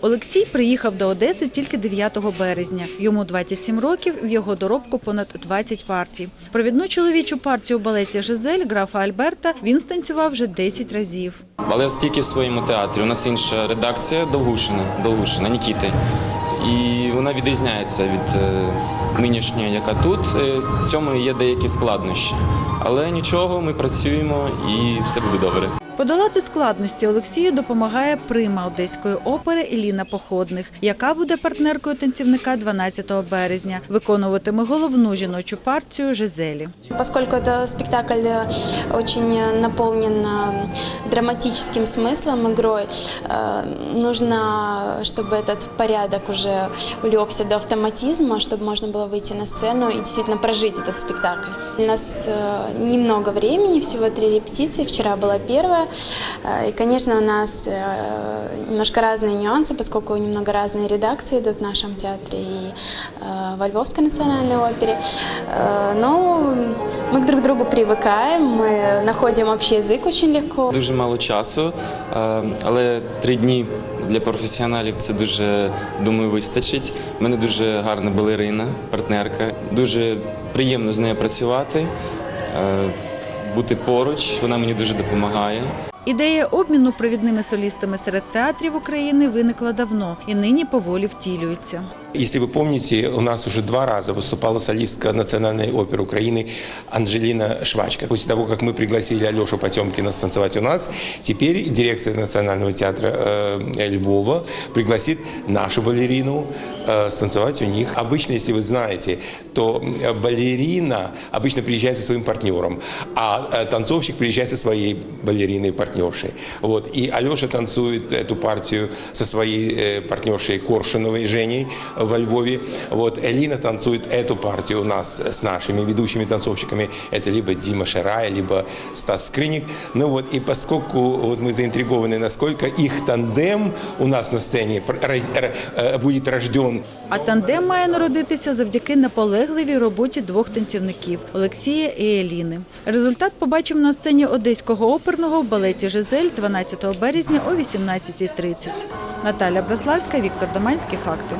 Олексій приїхав до Одеси тільки 9 березня. Йому 27 років, в його доробку понад 20 партій. Провідну чоловічу партію у балеті Жизель графа Альберта він станцював вже 10 разів. Але тільки в своєму театрі. У нас інша редакція Довгушина, Довгушина, Нікіти. І вона відрізняється від е, нинішньої, яка тут. Е, В цьому є деякі складнощі. Але нічого, ми працюємо і все буде добре. Подолати складності Олексію допомагає прима одеської опери Іліна Походних, яка буде партнеркою танцівника 12 березня. Виконуватиме головну жіночу партію Жизелі. Поскольку это спектакль э, очень э, наполнен э, драматическим смыслом, игрой, э, нужно, чтобы этот порядок уже улегся до автоматизма, чтобы можно было выйти на сцену и действительно прожить этот спектакль. У нас э, немного времени, всего три репетиции, вчера была первая. Э, И, конечно, у нас э, немножко разные нюансы, поскольку немного разные редакции идут в нашем театре и э, во Львовской национальной опере. Э, Но мы друг к другу привыкаем, мы находим общий язык очень легко. Дуже мало часу, е, але три дні для професіоналів це дуже думаю вистачить. У мене дуже гарна балерина, партнерка. Дуже приємно з нею працювати, е, бути поруч. Вона мені дуже допомагає. Ідея обміну провідними солістами серед театрів України виникла давно і нині поволі втілюється. Если вы помните, у нас уже два раза выступала солистка Национальной оперы Украины Анжелина Швачка. После того, как мы пригласили Алешу Потемкина станцевать у нас, теперь дирекция Национального театра э, Львова пригласит нашу балерину э, станцевать у них. Обычно, если вы знаете, то э, балерина обычно приезжает со своим партнером, а э, танцовщик приезжает со своей балериной партнершей. Вот. И Алеша танцует эту партию со своей э, партнершей Коршуновой Женей во Львове. Вот. Элина танцует эту партию у нас с нашими ведущими танцовщиками. Это либо Дима Шарай, либо Стас Скриник. Ну вот, и поскольку вот мы заинтригованы, насколько их тандем у нас на сцене пр- раз- р- э, будет рожден А тандем має народитися завдяки наполегливій роботі двох танцівників Олексія і Еліни. Результат побачимо на сцені Одеського оперного в балеті Жизель 12 березня о 18.30. Наталя Браславська, Віктор Доманський. Факти.